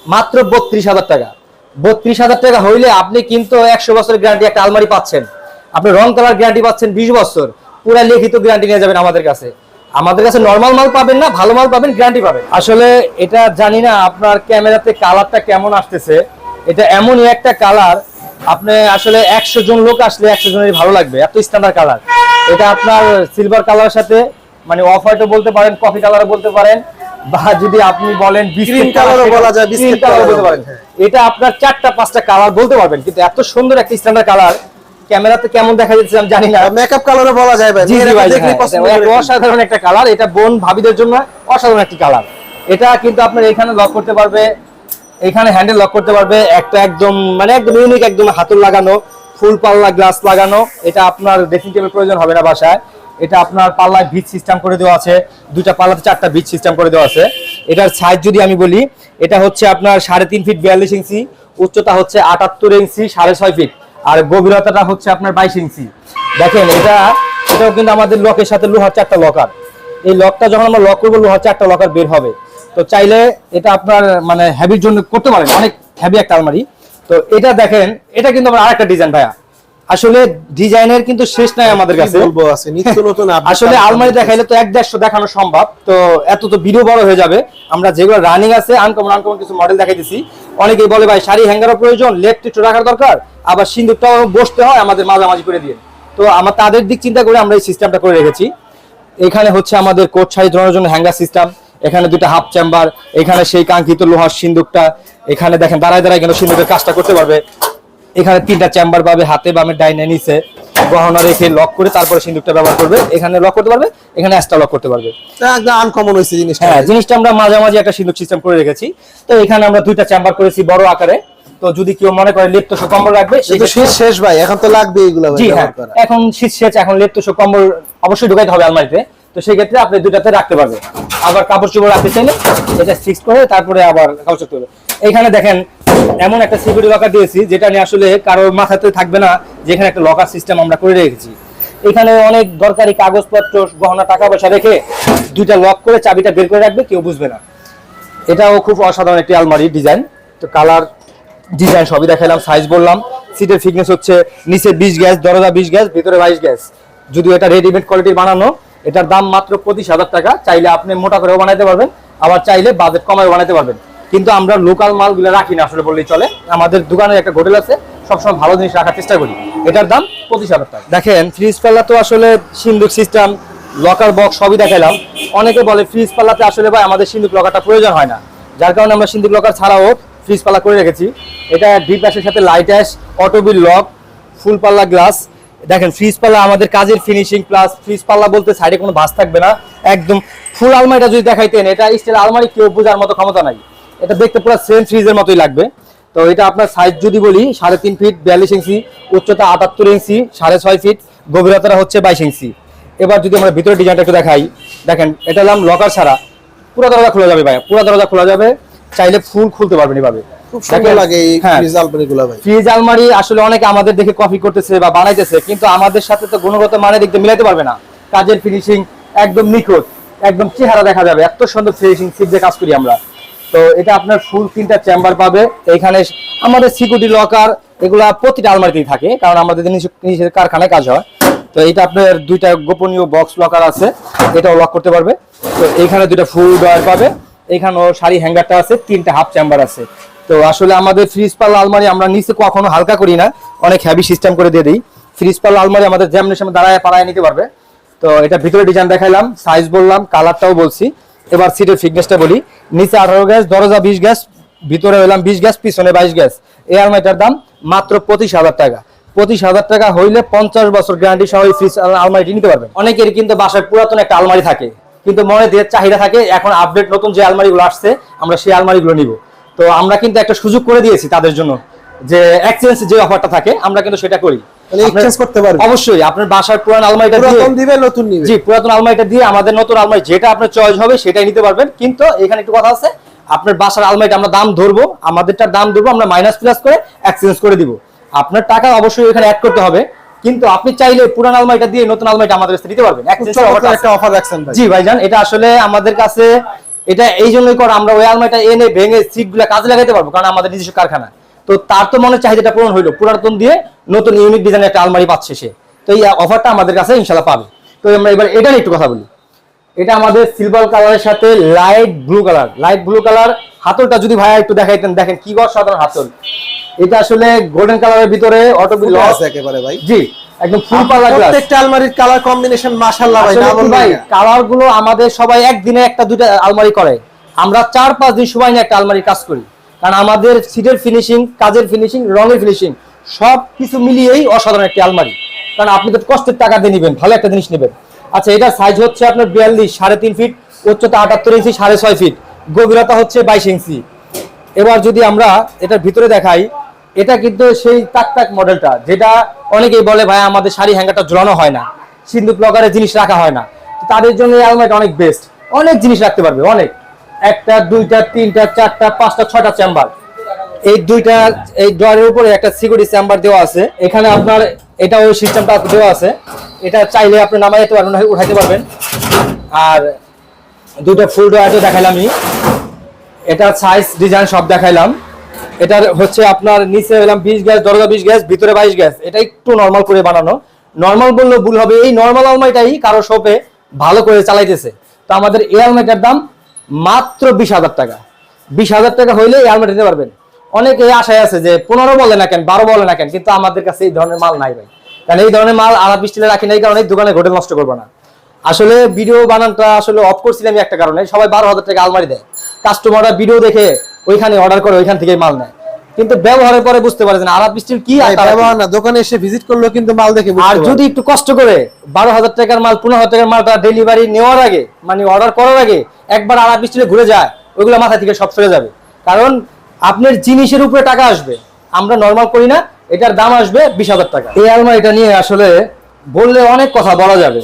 মাত্র বত্রিশ হাজার টাকা। বত্রিশ হাজার টাকা হইলে আপনি কিন্তু একশো বছরের গ্যারান্টি একটা আলমারি পাচ্ছেন। আপনি রং কালার গ্যারান্টি পাচ্ছেন বিশ বছর। পুরা লিখিত গ্যারান্টি নিয়ে যাবেন আমাদের কাছে। আমাদের কাছে নর্মাল মাল পাবেন না ভালো মাল পাবেন গ্যারান্টি পাবেন। আসলে এটা জানি না আপনার ক্যামেরাতে কালারটা কেমন আসতেছে। এটা এমনই একটা কালার আপনি আসলে একশো জন লোক আসলে একশো জনের ভালো লাগবে এত স্ট্যান্ডার্ড কালার এটা আপনার সিলভার কালারের সাথে মানে অফ হোয়াইটও বলতে পারেন কফি কালারও বলতে পারেন বা যদি আপনি বলেন Cream colour ও বলা যায়, biscuit কালার বলতে পারেন। এটা আপনার চারটা পাঁচটা কালার বলতে পারবেন কিন্তু এত সুন্দর একটা স্ট্যান্ডার্ড কালার ক্যামেরাতে কেমন দেখা যাচ্ছে আমি জানি না। মেকআপ কালারে বলা যায় ভাই জি ভাই হ্যাঁ। অসাধারণ একটা কালার এটা বোন ভাবিদের জন্য অসাধারণ একটি কালার এটা কিন্তু আপনার এখানে লক করতে পারবে এখানে হ্যান্ডেল লক করতে পারবে একটা একদম মানে একদম ইউনিক একদম হাতুল লাগানো ফুল পাল্লা গ্লাস লাগানো। এটা আপনার ড্রেসিং টেবিল প্রয়োজন হবে না বাসায়। এটা আপনার পাল্লায় ভিট সিস্টেম করে দেওয়া আছে দুইটা পাল্লাতে চারটা ভিট সিস্টেম করে দেওয়া আছে। এটার সাইজ যদি আমি বলি এটা হচ্ছে আপনার সাড়ে তিন ফিট বিয়াল্লিশ ইঞ্চি উচ্চতা হচ্ছে আটাত্তর ইঞ্চি সাড়ে ছয় ফিট আর গভীরতাটা হচ্ছে আপনার বাইশ ইঞ্চি। দেখেন, এটা, এটাও কিন্তু আমাদের লকের সাথে লোহার চারটা লকার। এই লকটা যখন আমরা লক করব, লোহার চারটা লকার বের হবে। তো চাইলে এটা আপনার মানে হ্যাবির জন্য করতে পারেন। অনেক হ্যাবি একটা আলমারি। তো এটা দেখেন, এটা কিন্তু আমার আরেকটা ডিজাইন ভাইয়া। আসলে ডিজাইনের কিন্তু শেষ নাই আমাদের কাছে। বলব আছে নিত্য নতুন আসলে আলমারি দেখাইলে তো এক দেড়শো দেখানো সম্ভব তো এত তো ভিডিও বড় হয়ে যাবে। আমরা যেগুলো রানিং আছে আনকমন আনকমন কিছু মডেল দেখাইতেছি। অনেকেই বলে ভাই শাড়ি হ্যাঙ্গারও প্রয়োজন লেফট একটু রাখার দরকার আবার সিন্দুকটাও বসতে হয় আমাদের মাঝামাঝি করে দিয়ে। তো আমার তাদের দিক চিন্তা করে আমরা এই সিস্টেমটা করে রেখেছি। এখানে হচ্ছে আমাদের কোট শাড়ি ধরানোর জন্য হ্যাঙ্গার সিস্টেম এখানে দুটো হাফ চেম্বার এখানে সেই কাঙ্ক্ষিত লোহার সিন্দুকটা এখানে দেখেন দাঁড়ায় দাঁড়ায় কিন্তু সিন্দুকের কাজটা করতে পারবে। এখানে তিনটা চেম্বার পাবে হাতে বামে ডাইনে নিচে। গহনা রেখে লক করে তারপরে সিন্দুকটা ব্যবহার করবে। এখানে লক করতে পারবে এখানে এক্সট্রা লক করতে পারবে। একদম আনকমন হয়েছে জিনিসটা। হ্যাঁ জিনিসটা আমরা মাঝামাঝি একটা সিন্দুক সিস্টেম করে রেখেছি। তো এখানে আমরা দুইটা চেম্বার করেছি বড় আকারে। তো যদি কেউ মনে করে লেপ্ত কম্বল রাখবে শীত শেষ ভাই এখন তো লাগবে এগুলো জি হ্যাঁ এখন শীত শেষ এখন লেপ তোষক কম্বল অবশ্যই ঢুকাইতে হবে আলমারিতে। তো সেই ক্ষেত্রে আপনি দুটাতে রাখতে পারবেন। আবার কাপড় চোপড় রাখতে চাইলে এটা ফিক্স করে তারপরে আবার কাপড় চোপড়। এইখানে দেখেন, এমন একটা সিকিউরিটি লকার দিয়েছি, যেটা নিয়ে আসলে কারোর মাথাতে থাকবে না, যেখানে একটা লকার সিস্টেম আমরা করে রেখেছি। এখানে অনেক দরকারি কাগজপত্র, গহনা টাকা পয়সা রেখে দুইটা লক করে চাবিটা বের করে রাখবে, কেউ বুঝবে না। এটাও খুব অসাধারণ একটি আলমারি ডিজাইন তো কালার ডিজাইন সবই দেখালাম সাইজ বললাম। সিটের ফিটনেস হচ্ছে নিচে বিশ গ্যাস, দরজা বিশ গ্যাস, ভিতরে বাইশ গ্যাস। যদিও এটা রেডিমেড কোয়ালিটির বানানো, এটার দাম মাত্র পঁচিশ হাজার টাকা, চাইলে আপনি মোটা করেও বানাতে পারবেন, আবার চাইলে বাজেট কমায় বানাতে পারবেন। কিন্তু আমরা লোকাল মালগুলো রাখি না আসলে বললেই চলে। আমাদের দোকানে একটা হোটেল আছে, সবসময় ভালো জিনিস রাখার চেষ্টা করি। এটার দাম পঁচিশ হাজার টাকা। দেখেন ফ্রিজ পাল্লা তো আসলে সিন্দুক সিস্টেম লকার বক্স সবই দেখালাম অনেকে বলে ফ্রিজ পাল্লাতে আসলে ভাই আমাদের সিন্দুক লকারটা প্রয়োজন হয় না। যার কারণে আমরা সিন্দুক লকার ছাড়াও ফ্রিজ পাল্লা করে রেখেছি। এটা ডিপ অ্যাশের সাথে লাইট অ্যাশ অটোবিল লক ফুল পাল্লা গ্লাস দেখেন ফ্রিজ পাল্লা আমাদের কাজের ফিনিশিং প্লাস ফ্রিজ পাল্লা বলতে সাইডে কোনো ভাঁজ থাকবে না। একদম ফুল আলমারিটা যদি দেখাইতেন, এটা স্টিল আলমারি কেউ বোঝার মতো ক্ষমতা নাই। এটা দেখতে পুরো সেম ফ্রিজের মতোই লাগবে। তো এটা আপনার সাইজ যদি বলি সাড়ে তিন ফিট বিয়াল্লিশ ইঞ্চি উচ্চতা আটাত্তর ইঞ্চি সাড়ে ছয় ফিট গভীরতাটা হচ্ছে বাইশ ইঞ্চি এবার যদি আমরা ভিতরে ডিজাইনটা একটু দেখাই দেখেন এটা হলাম লকার ছাড়া পুরো দরজা খোলা যাবে ভাই পুরো দরজা খোলা যাবে। চাইলে ফুল খুলতে পারবেন এভাবে। খুব সুন্দর দেখেন? লাগে এই ফ্রিজ আলমারি ফ্রিজ আলমারি আসলে অনেকে আমাদের দেখে কপি করতেছে বা বানাইতেছে কিন্তু আমাদের সাথে তো গুণগত মানে দেখতে মিলাতে পারবে না। কাজের ফিনিশিং একদম নিখুঁত একদম চেহারা দেখা যাবে। এত সুন্দর ফিনিশিং সিট দিয়ে কাজ করি আমরা। তো এটা আপনার ফুল তিনটা চেম্বার পাবে। এখানে আমাদের সিকিউরিটি লকার এগুলা প্রতিটা আলমারিতেই থাকে, কারণ আমাদের নিজে- নিজের কারখানায় কাজ হয়। তো এটা আপনার দুইটা গোপনীয় বক্স লকার আছে, এটাও লক করতে পারবে। তো এখানে দুইটা ফুল ডয়ার পাবে, এখানেও শাড়ি হ্যাঙ্গারটা আছে, তিনটা হাফ চেম্বার আছে। তো আসলে আমাদের ফ্রিজ পাল্লা আলমারি আমরা নিচে কখনো হালকা করি না, অনেক হ্যাভি সিস্টেম করে দিয়ে দিই। ফ্রিজ পাল্লা আলমারি আমাদের যেমন দাঁড়ায় পাড়ায় নিতে পারবে। তো এটা ভিতরে ডিজাইন দেখাইলাম সাইজ বললাম কালারটাও বলছি। এবার সিটের ফিটনেসটা বলি। নিচে আঠারো গ্যাস, দরজা বিশ গ্যাস, ভিতরে হইলাম বিশ গ্যাস, পিছনে বাইশ গ্যাস। এই আলমারিটার দাম মাত্র পঁচিশ হাজার টাকা। পঁচিশ হাজার টাকা হইলে পঞ্চাশ বছর গ্যারান্টি সহ ফ্রিজ আলমারিটি নিতে পারবেন। অনেকের কিন্তু বাসায় পুরাতন একটা আলমারি থাকে। কিন্তু মনে দিয়ে চাহিদা থাকে, এখন আপডেট নতুন যে আলমারিগুলো আসছে, আমরা সেই আলমারিগুলো নিব। তো আমরা কিন্তু একটা সুযোগ করে দিয়েছি তাদের জন্য যে এক্সচেঞ্জ যে অফারটা থাকে, আমরা কিন্তু সেটা করি। করতে? অবশ্যই আপনার বাসার পুরান আলমারিটা দিয়ে পুরাতন দিবে নতুন নিবে। জি পুরাতন আলমারিটা দিয়ে আমাদের নতুন আলমারি যেটা আপনার চয়েস হবে সেটাই নিতে পারবেন। কিন্তু এখানে একটু কথা আছে আপনার বাসার আলমারিটা আমরা দাম ধরবো দাম ধরবো আমরা মাইনাস প্লাস করে এক্সচেঞ্জ করে দিব। আপনার টাকা অবশ্যই এখানে অ্যাড করতে হবে কিন্তু আপনি চাইলে পুরান আলমারিটা দিয়ে নতুন আলমারিটা আমাদের কাছে নিতে পারবেন। একটা অফার রাখছেন ভাই। জি ভাইজান এটা আসলে আমাদের কাছে এটা এই জন্যই করা আমরা ওই আলমারিটা এনে ভেঙে সিটগুলা কাজে লাগাতে পারব কারণ আমাদের নিজস্ব কারখানা। তো তার তো মনে চাহিদাটা পূরণ হইল। পুরাতন দিয়ে নতুন ইউনিক ডিজাইনের একটা আলমারি পাচ্ছে সে। তো এই অফারটা আমাদের কাছে ইনশাল্লাহ পাবে। তো আমরা এবার এটা নিয়ে একটু কথা বলি। এটা আমাদের সিলভার কালারের সাথে light blue colour light blue colour হাতলটা যদি ভাইয়া একটু দেখাইতেন দেখেন কি গড় সাধারণ হাতল। এটা আসলে গোল্ডেন কালারের ভিতরে অটো ফুটে আছে একেবারে ভাই। জি একদম ফুল পাল্লা গ্লাস প্রত্যেকটা আলমারির কালার কম্বিনেশন মাশাআল্লাহ ভাই না ভাই কালারগুলো আমাদের সবাই একদিনে একটা দুইটা আলমারি করে। আমরা চার পাঁচ দিন সময় নিয়ে একটা আলমারি কাজ করি। কারণ আমাদের সিটের ফিনিশিং কাজের ফিনিশিং রঙের ফিনিশিং সব কিছু মিলিয়েই অসাধারণ একটি আলমারি। কারণ আপনি তো কষ্টের টাকা দিয়ে নেবেন, ভালো একটা জিনিস নেবেন। আচ্ছা এটা সাইজ হচ্ছে আপনার বিয়াল্লিশ, সাড়ে তিন ফিট উচ্চতা আটাত্তর ইঞ্চি সাড়ে ছয় ফিট গভীরতা হচ্ছে বাইশ ইঞ্চি এবার যদি আমরা এটার ভিতরে দেখাই, এটা কিন্তু সেই তাক তাক মডেলটা, যেটা অনেকেই বলে, ভাই, আমাদের শাড়ি হ্যাঙ্গারটা ঝোলানো হয় না সিন্ধুক লকারে জিনিস রাখা হয় না। তাদের জন্য এই আলমারিটা অনেক বেস্ট অনেক জিনিস রাখতে পারবে, অনেক। একটা, দুইটা, তিনটা, চারটা, পাঁচটা, ছয়টা চেম্বার এই দুইটা, এই ড্রয়ারের উপরে একটা সিকিউরিটি চেম্বার দেওয়া আছে। এখানে আপনার এটা ওই সিস্টেমটা দেওয়া আছে। এটা চাইলে আপনি নামাই যেতে পারবেন উঠাইতে পারবেন। আর দুটো ফুল ড্রয়ারও দেখাইলাম এটা সাইজ ডিজাইন সব দেখাইলাম। এটার হচ্ছে আপনার নিচে এলাম বিশ গ্যাস, দরজা বিশ গ্যাস, ভিতরে বাইশ গ্যাস। এটা একটু নর্মাল করে বানানো। নর্মাল বললে ভুল হবে। এই নর্মাল আলমারিটাই কারও শপে ভালো করে চালাইতেছে। তো আমাদের এই আলমারিটার দাম মাত্র বিশ হাজার টাকা। বিশ হাজার টাকা হইলে এই আলমারি নিতে পারবেন। অনেকে আশায় আছে যে পনেরো বলে না কেন বারো বলে না কেন কিন্তু আমাদের কাছে এই ধরনের মাল নাই ভাই। কারণ এই ধরনের মাল আলাপ স্টিলে রাখি না এই কারণে এই দোকানে হোটেল নষ্ট করব না। আসলে ভিডিও বানানটা আসলে অফ করছিলাম আমি একটা কারণে। সবাই বারো হাজার টাকা আলমারি দেয়। কাস্টমাররা ভিডিও দেখে ওইখানে অর্ডার করে ওইখান থেকে মাল নেয়। কিন্তু ব্যবহারের পরে বুঝতে পারে না, আরব স্টিল কি। ব্যবহার না। দোকানে এসে ভিজিট করলেও কিন্তু মাল দেখে আর যদি যদি একটু কষ্ট করে বারো হাজার টাকার মাল পনেরো হাজার টাকার মালটা ডেলিভারি নেওয়ার আগে মানে অর্ডার করার আগে একবার আরব স্টিলে ঘুরে যায় ওইগুলো মাথা থেকে সব সরে যাবে। কারণ আপনার জিনিসের উপরে টাকা আসবে আমরা নর্মাল করি না এটার দাম আসবে বিশ হাজার টাকা। এই আলমারিটা নিয়ে আসলে বললে অনেক কথা বলা যাবে।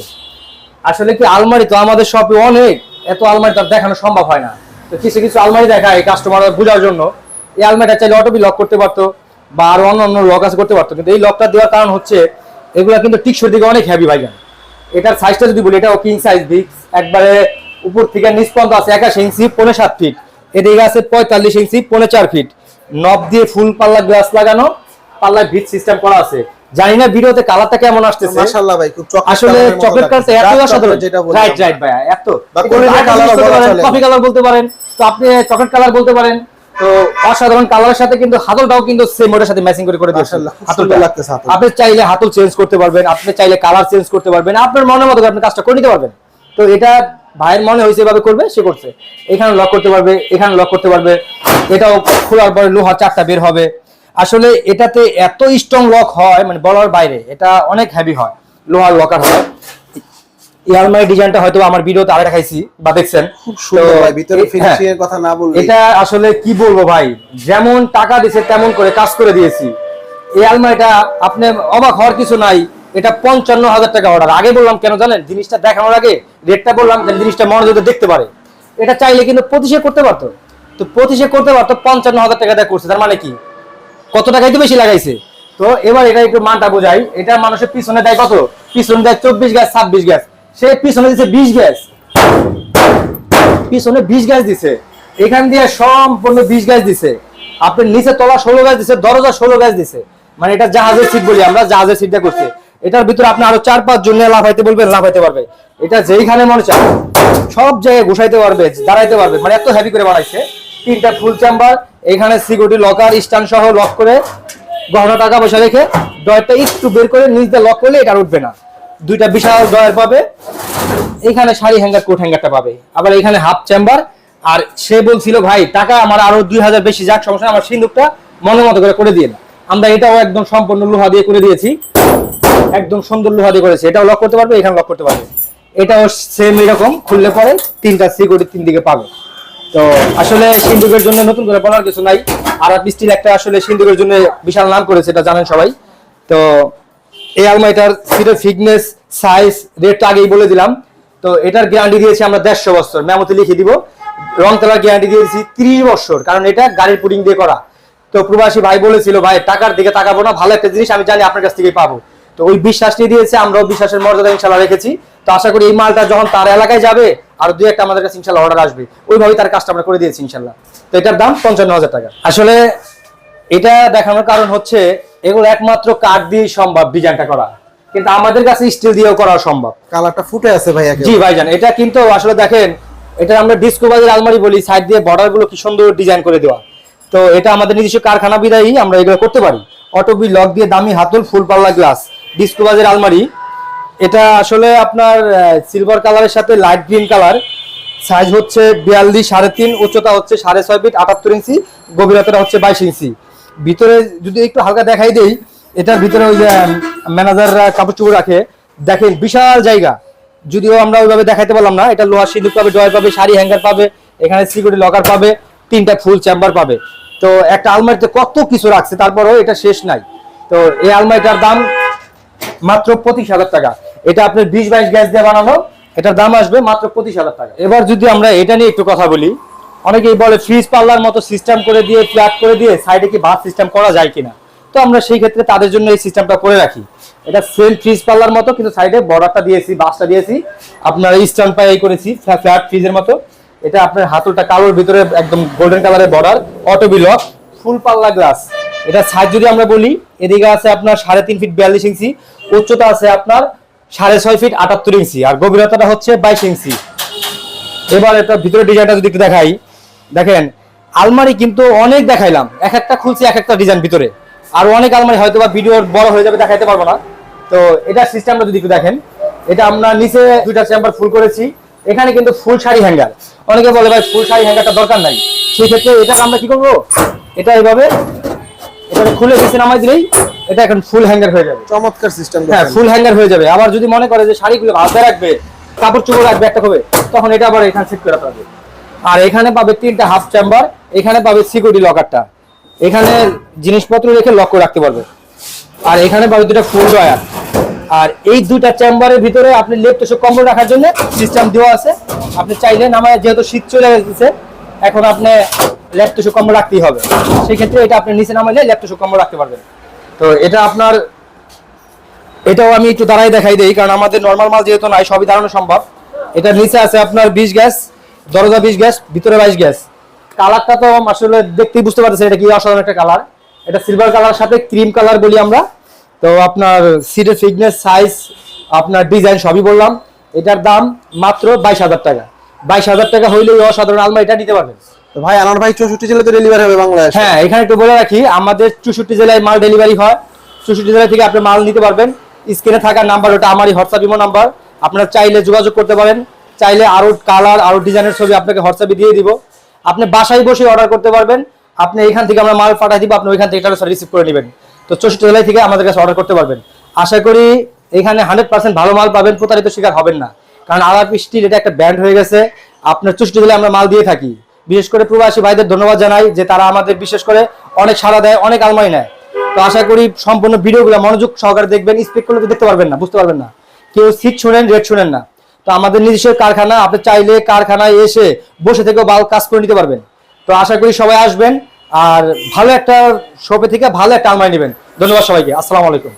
আসলে কি আলমারি তো আমাদের শপে অনেক এত আলমারি তো আর দেখানো সম্ভব হয় না। তো কিছু কিছু আলমারি দেখায় কাস্টমার বোঝার জন্য। এই আলমারিটা চাইলে অটোবি লক করতে পারতো বা আরও অন্য অন্য লক আছে করতে পারতো। কিন্তু এই লকটা দেওয়ার কারণ হচ্ছে এগুলো কিন্তু টিকসোর দিকে অনেক হেভি ভাইজান। এটার সাইজটা যদি বলি এটাও কিং সাইজ বিগ একবারে উপর থেকে নিচ পর্যন্ত আছে একাশ ইঞ্চি পৌনে সাত ফিট এদিকে আছে পঁয়তাল্লিশ ইঞ্চি পৌনে চার ফিট নব দিয়ে ফুল পাল্লা গ্লাস লাগানো পাল্লায় ভিট সিস্টেম করা আছে। জানি না ভিডিওতে কালারটা কেমন আসতেছে। মাশাআল্লাহ ভাই খুব চকলেট আসলে চকলেট কালারটা এত অসাধারণ। যেটা রাইট রাইট এত। কফি কালার বলতে পারেন তো আপনি চকলেট কালার বলতে পারেন। তো অসাধারণ কালারের সাথে কিন্তু হাতলটাও কিন্তু সেম ওটার সাথে ম্যাচিং করে করে দিয়েছে। মাশাআল্লাহ, খুব হাতলটা। লাগতেছে আপনি চাইলে হাতল চেঞ্জ করতে পারবেন আপনি চাইলে কালার চেঞ্জ করতে পারবেন আপনার মনের মতো আপনি কাজটা করে নিতে পারবেন। তো এটা ভাইয়ের মনে হয়েছে এভাবে করবে সে করছে। এখানে লক করতে পারবে এখানে লক করতে পারবে। এটাও খোলার পরে লোহা চারটা বের হবে। আসলে এটাতে এত স্ট্রং লক হয় মানে বলার বাইরে এটা অনেক হেভি হয় লোহার লকার হয়। এই আলমারি ডিজাইনটা হয়তো আমার ভিডিওতে আগে দেখাইছি বা দেখছেন। খুব সুন্দর ভাই ভিতরে ফিনিশিং হ্যাঁ। এর কথা না বললে এটা আসলে কি বলব ভাই যেমন টাকা দিছে তেমন করে কাজ করে দিয়েছি। এই আলমারিটা আপনি অবাক হওয়ার কিছু নাই। এটা পঞ্চান্ন হাজার টাকা অর্ডার আগে বললাম কেন জানেন? জিনিসটা দেখানোর আগে রেটটা বললাম জিনিসটা মনোযোগ দেখতে পারে। এটা চাইলে কিন্তু পঁচিশে করতে পারতো। তো পঁচিশে করতে পারতো পঞ্চান্ন হাজার টাকা দেয় করছে। তার মানে কি? কত টাকাই তো বেশি লাগাইছে? তো এবার এটা একটু মানটা বোঝাই। এটা মানুষের পিছনে দেয় কত? পিছনে দেয় চব্বিশ গ্যাস, ছাব্বিশ গ্যাস। সে পিছনে দিচ্ছে বিশ গ্যাস। পিছনে বিশ গ্যাস দিছে। এখান দিয়ে সম্পূর্ণ বিশ গ্যাস দিছে। আপনার নিচে তলা ষোলো গাছ দিছে, দরজা ষোলো গাছ দিছে। মানে এটা জাহাজের সিট বলি আমরা, জাহাজের সিটটা করছে। এটার ভিতরে আপনি আরও চার, পাঁচ জন লাফাইতে বলবেন, লাফাইতে পারবে। এটা যেইখানে মনে চায়, সব জায়গায় ঘুষাইতে পারবে, দাঁড়াইতে পারবে। মানে এত হেভি করে বানাইছে। তিনটা ফুল চেম্বার এখানে সিকিউরিটি লকার স্ট্যান্ড সহ লক করে গহনা, টাকা পয়সা রেখে ডয়ারটা একটু বের করে নিচ দিয়ে লক করলে এটা উঠবে না। দুইটা বিশাল ডয়ার পাবে। এখানে শাড়ি হ্যাঙ্গার কোট হ্যাঙ্গারটা পাবে। আবার এখানে হাফ চেম্বার আর সে বলছিল, ভাই, টাকা আমার আরও দুই হাজার বেশি যাক, সমস্যা আমার সিন্দুকটা মনের মতো করে করে দিয়ে আমরা এটাও একদম সম্পূর্ণ লোহা দিয়ে করে দিয়েছি। একদম সুন্দর লোহা দিয়ে করেছি। এটাও লক করতে পারবে এখানে লক করতে পারবে। এটাও সেম এরকম, খুললে পরে তিনটা সিকিউরিটি তিন দিকে পাবে। তো আসলে সিন্দুকের জন্য নতুন করে বলার কিছু নাই। আর স্টিল একটা আসলে সিন্দুকের জন্য বিশাল নাম করেছে, এটা জানেন সবাই। তো এই আলমারিটার সিটের ফিটনেস সাইজ রেটটা আগেই বলে দিলাম। তো এটার গ্যারান্টি দিয়েছি আমরা দেড়শো বছর। মেমোতে লিখে দিব। রং তেলার গ্যারান্টি দিয়েছি ত্রিশ বছর, কারণ এটা গাড়ির পুডিং দিয়ে করা। তো প্রবাসী ভাই বলেছিল, ভাই, টাকার দিকে তাকাবো না, ভালো একটা জিনিস আমি জানি আপনার কাছ থেকে পাবো। তো ওই বিশ্বাস নিয়ে দিয়েছে আমরাও বিশ্বাসের মর্যাদা ইনশাল্লাহ রেখেছি। তো আশা করি এই মালটা যখন তার এলাকায় যাবে আর দুই একটা আমাদের কাছে ইনশাল্লাহ অর্ডার আসবে। ওইভাবেই তার কাজটা আমরা করে দিয়েছি ইনশাল্লাহ। তো এটার দাম পঞ্চান্ন হাজার টাকা। আসলে এটা দেখানোর কারণ হচ্ছে এগুলো একমাত্র কাঠ দিয়ে সম্ভব ডিজাইনটা করা। কিন্তু আমাদের কাছে স্টিল দিয়েও করা সম্ভব। কালারটা ফুটে আছে ভাই জি ভাইজান এটা কিন্তু আসলে দেখেন এটা আমরা ডিস্কো বাজার আলমারি বলি সাইড দিয়ে বর্ডারগুলো কি সুন্দর ডিজাইন করে দেওয়া। তো এটা আমাদের নিজস্ব কারখানা বিদায়ী আমরা এগুলো করতে পারি। অটোবি লক দিয়ে দামি হাতল ফুল পাল্লা গ্লাস ডিস্কো বাজার আলমারি। এটা আসলে আপনার সিলভার কালারের সাথে লাইট গ্রিন কালার সাইজ হচ্ছে বিয়াল্লিশ সাড়ে তিন, উচ্চতা হচ্ছে সাড়ে ছয় ফিট আটাত্তর ইঞ্চি, গভীরতাটা হচ্ছে বাইশ ইঞ্চি। ভিতরে যদি একটু হালকা দেখাই দেই, এটার ভিতরে ওই যে ম্যানেজাররা কাপড় চোপড় রাখে। দেখেন, বিশাল জায়গা। যদিও আমরা ওইভাবে দেখাইতে পারলাম না, এটা লোহার সিঁদুর পাবে, ড্রয়ার পাবে, শাড়ি, হ্যাঙ্গার পাবে, এখানে সিকিউরিটি লকার পাবে, তিনটা ফুল চেম্বার পাবে। তো একটা আলমারিতে কত কিছু রাখছে, তারপরেও এটা শেষ নাই। তো এই আলমারিটার দাম মাত্র পঁচিশ হাজার টাকা। এটা আপনার বিশ বাইশ গ্যাস দিয়ে বানানো, এটার দাম আসবে মাত্র পঁচিশ হাজার টাকা। এবার যদি আমরা এটা নিয়ে একটু কথা বলি, অনেকেই বলে ফ্রিজ পাল্লার মতো সিস্টেম করে দিয়ে ফ্ল্যাট করে দিয়ে সাইডে কি ভাত সিস্টেম করা যায় কিনা? তো আমরা সেই ক্ষেত্রে তাদের জন্য এই সিস্টেমটা করে রাখি। এটা সেম ফ্রিজ পাল্লার মতো, কিন্তু সাইডে বর্ডারটা দিয়েছি, বাসটা দিয়েছি। আপনার স্ট্যান্ড পাই করেছি ফ্ল্যাট ফ্রিজের মতো। এটা আপনার হাতুলটা কালোর ভিতরে একদম গোল্ডেন কালারের বর্ডার অটো বিলক ফুল পাল্লা গ্লাস এটা সাইজ যদি আমরা বলি, এদিকে আছে আপনার সাড়ে তিন ফিট বিয়াল্লিশ ইঞ্চি উচ্চতা আছে আপনার সাড়ে ছয় ফিট আটাত্তর ইঞ্চি আর গভীরতাটা হচ্ছে বাইশ ইঞ্চি এবার এটা ভিতরে ডিজাইনটা যদি একটু দেখাই, দেখেন, আলমারি কিন্তু অনেক দেখাইলাম, এক একটা খুলছি, এক একটা ডিজাইন ভিতরে। আর অনেক আলমারি হয়তো বা ভিডিও বড় হয়ে যাবে, দেখাইতে পারব না। তো এটা সিস্টেমটা যদি একটু দেখেন, এটা আমরা নিচে দুইটা চেম্বার ফুল করেছি, এখানে কিন্তু ফুল শাড়ি হ্যাঙ্গার অনেকে বলে, ভাই ফুল শাড়ি হ্যাঙ্গারটা দরকার নাই। সেই ক্ষেত্রে এটা আমরা কি করব? এটা এইভাবে এটা খুলে নিচে নামাই দিলেই এটা এখন ফুল হ্যাঙ্গার হয়ে যাবে। চমৎকার সিস্টেম হ্যাঁ ফুল হ্যাঙ্গার হয়ে যাবে। আবার যদি মনে করে যে শাড়িগুলো হাতে রাখবে কাপড় চোপড় রাখবে একটা হবে তখন এটা আবার এখানে সেট করে পাবে আর এখানে পাবে তিনটা হাফ চেম্বার এখানে পাবে সিকিউরিটি লকারটা এখানে জিনিসপত্র রেখে লক করে রাখতে পারবে। আর এখানে পাবে দুটা ফুল ড্রয়ার আর এই দুটা চেম্বারের ভিতরে আপনি লেফট এসে কম্বল রাখার জন্য সিস্টেম দেওয়া আছে। আপনি চাইলে আমার যেহেতু শীত চলে গেছে এখন আপনি এসে কম্বল রাখতেই হবে। সেই ক্ষেত্রে এটা আপনি নিচে নামাইলে লেফট এসে কম্বল রাখতে পারবেন। তো এটা আপনার, এটাও আমি একটু দাঁড়াই দেখাই দেই, কারণ আমাদের নর্মাল মাল যেহেতু নাই, সবই দাঁড়ানো সম্ভব। এটার নিচে আছে আপনার বিশ গ্যাস, দরজা বিশ গ্যাস, ভিতরে বাইশ গ্যাস। কালারটা তো আসলে দেখতেই বুঝতে পারতেছে এটা কি অসাধারণ একটা কালার। এটা সিলভার কালার সাথে ক্রিম কালার বলি আমরা। তো আপনার সিটের ফিটনেস সাইজ আপনার ডিজাইন সবই বললাম। এটার দাম মাত্র বাইশ হাজার টাকা। বাইশ হাজার টাকা হইলে অসাধারণ আলমারিটা নিতে পারবেন। ভাই আনার ভাই চৌষট্টি জেলা তো ডেলিভারি হবে বাংলাদেশ। হ্যাঁ এখানে একটু বলে রাখি আমাদের চৌষট্টি জেলায় মাল ডেলিভারি হয়। চৌষট্টি জেলা থেকে আপনি মাল নিতে পারবেন। স্ক্রিনে থাকা নাম্বার ওটা আমারই হোয়াটসঅ্যাপ ইমো নাম্বার। আপনারা চাইলে যোগাযোগ করতে পারেন। চাইলে আরও কালার আরও ডিজাইনের ছবি আপনাকে হোয়াটসঅ্যাপে দিয়ে দিব। আপনি বাসায় বসে অর্ডার করতে পারবেন। আপনি এখান থেকে আমরা মাল পাঠাই দিব আপনি ওইখান থেকে এটা রিসিভ করে নেবেন। তো চৌষট্টি জেলায় থেকে আমাদের কাছে অর্ডার করতে পারবেন। আশা করি এখানে হান্ড্রেড পার্সেন্ট ভালো মাল পাবেন প্রতারিত শিকার হবেন না। কারণ আলাপ স্টিল এটা একটা ব্র্যান্ড হয়ে গেছে। আপনার চুষ্টি জেলায় আমরা মাল দিয়ে থাকি। বিশেষ করে প্রবাসী ভাইদের ধন্যবাদ জানাই যে তারা আমাদের বিশেষ করে অনেক সাড়া দেয়, অনেক আলমারি নেয়। তো আশা করি সম্পূর্ণ ভিডিওগুলো মনোযোগ সহকারে দেখবেন, স্পিক করলে তো দেখতে পারবেন না, বুঝতে পারবেন না। কেউ সিট শুনেন, রেট শোনেন না। তো আমাদের নিজস্ব কারখানা, আপনি চাইলে কারখানায় এসে বসে থেকেও বাল কাজ করে নিতে পারবেন। তো আশা করি সবাই আসবেন, আর ভালো একটা শপে থেকে ভালো একটা আলমারি নেবেন। ধন্যবাদ সবাইকে, আসসালামু আলাইকুম।